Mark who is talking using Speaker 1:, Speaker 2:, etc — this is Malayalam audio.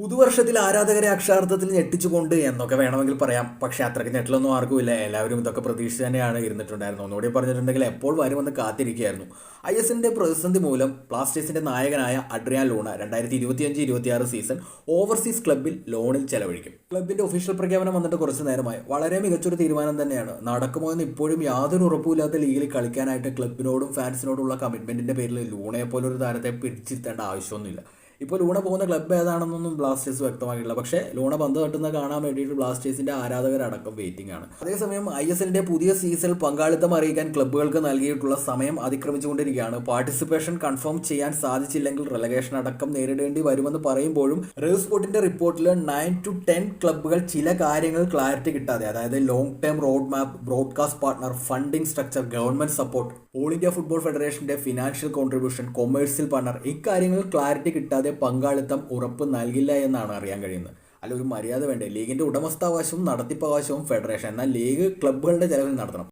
Speaker 1: പുതുവർഷത്തിൽ ആരാധകരെ അക്ഷരാർത്ഥത്തിൽ ഞെട്ടിച്ചുകൊണ്ട് എന്നൊക്കെ വേണമെങ്കിൽ പറയാം. പക്ഷേ അത്രയ്ക്ക് ഞെട്ടിലൊന്നും ആർക്കുമില്ല. എല്ലാവരും ഇതൊക്കെ പ്രതീക്ഷ തന്നെയാണ് ഇരുന്നിട്ടുണ്ടായിരുന്നു ഒന്നുകൂടി പറഞ്ഞിട്ടുണ്ടെങ്കിൽ എപ്പോൾ വരുമെന്ന് കാത്തിരിക്കുകയായിരുന്നു. ഐ എസിന്റെ പ്രതിസന്ധി മൂലം ബ്ലാസ്റ്റേഴ്സിന്റെ നായകനായ അഡ്രിയാൻ ലൂണ രണ്ടായിരത്തി ഇരുപത്തിയഞ്ച് ഇരുപത്തിയാറ് സീസൺ ഓവർസീസ് ക്ലബിൽ ലോണിൽ ചെലവഴിക്കും. ക്ലബിന്റെ ഒഫീഷ്യൽ പ്രഖ്യാപനം വന്നിട്ട് കുറച്ച് നേരമായി. വളരെ മികച്ചൊരു തീരുമാനം തന്നെയാണ്. നടക്കുമോ എന്ന് ഇപ്പോഴും യാതൊരു ഉറപ്പുമില്ലാത്ത ലീഗിൽ കളിക്കാനായിട്ട് ക്ലബിനോടും ഫാൻസിനോടുള്ള കമ്മിറ്റ്മെന്റിന്റെ പേരിൽ ലൂണയെ പോലൊരു താരത്തെ പിടിച്ചിരുത്തേണ്ട ആവശ്യമൊന്നുമില്ല. ഇപ്പോൾ ലൂണ പോകുന്ന ക്ലബ്ബ് ഏതാണെന്നൊന്നും ബ്ലാസ്റ്റേഴ്സ് വ്യക്തമാക്കിയില്ല പക്ഷേ ലൂണ പന്ത് തട്ടുന്ന കാണാൻ വേണ്ടിയിട്ട് ബ്ലാസ്റ്റേഴ്സിന്റെ ആരാധകരടക്കം വെയിറ്റിംഗ് ആണ്. അതേസമയം ഐ എസ് എല്ലിന്റെ പുതിയ സീസണിൽ പങ്കാളിത്തം അറിയിക്കാൻ ക്ലബ്ബുകൾക്ക് നൽകിയിട്ടുള്ള സമയം അതിക്രമിച്ചുകൊണ്ടിരിക്കുകയാണ്. പാർട്ടിസിപ്പേഷൻ കൺഫേം ചെയ്യാൻ സാധിച്ചില്ലെങ്കിൽ റെലഗേഷൻ അടക്കം നേരിടേണ്ടി വരുമെന്ന് പറയുമ്പോഴും റേവ് സ്പോർട്ടിന്റെ റിപ്പോർട്ടിൽ നയൻ ടു ടെൻ ക്ലബ്ബുകൾ ചില കാര്യങ്ങൾ ക്ലാരിറ്റി കിട്ടാതെ അതായത് long term road map broadcast partner funding structure government support all India football ഫെഡറേഷന്റെ ഫിനാൻഷ്യൽ കോൺട്രിബ്യൂഷൻ കൊമേഴ്സ്യൽ പാർട്ണർ ഇക്കാര്യങ്ങൾ ക്ലാരിറ്റി കിട്ടാതെ പങ്കാളിത്തം ഉറപ്പ് നൽകില്ല എന്നാണ് അറിയാൻ കഴിയുന്നത്. അല്ല ഒരു മര്യാദ വേണ്ടേ? ലീഗിന്റെ ഉടമസ്ഥാവകാശവും നടത്തിപ്പവകാശവും ഫെഡറേഷൻ. എന്നാൽ ലീഗ് ക്ലബ്ബുകളുടെ ചെലവിൽ നടത്തണം.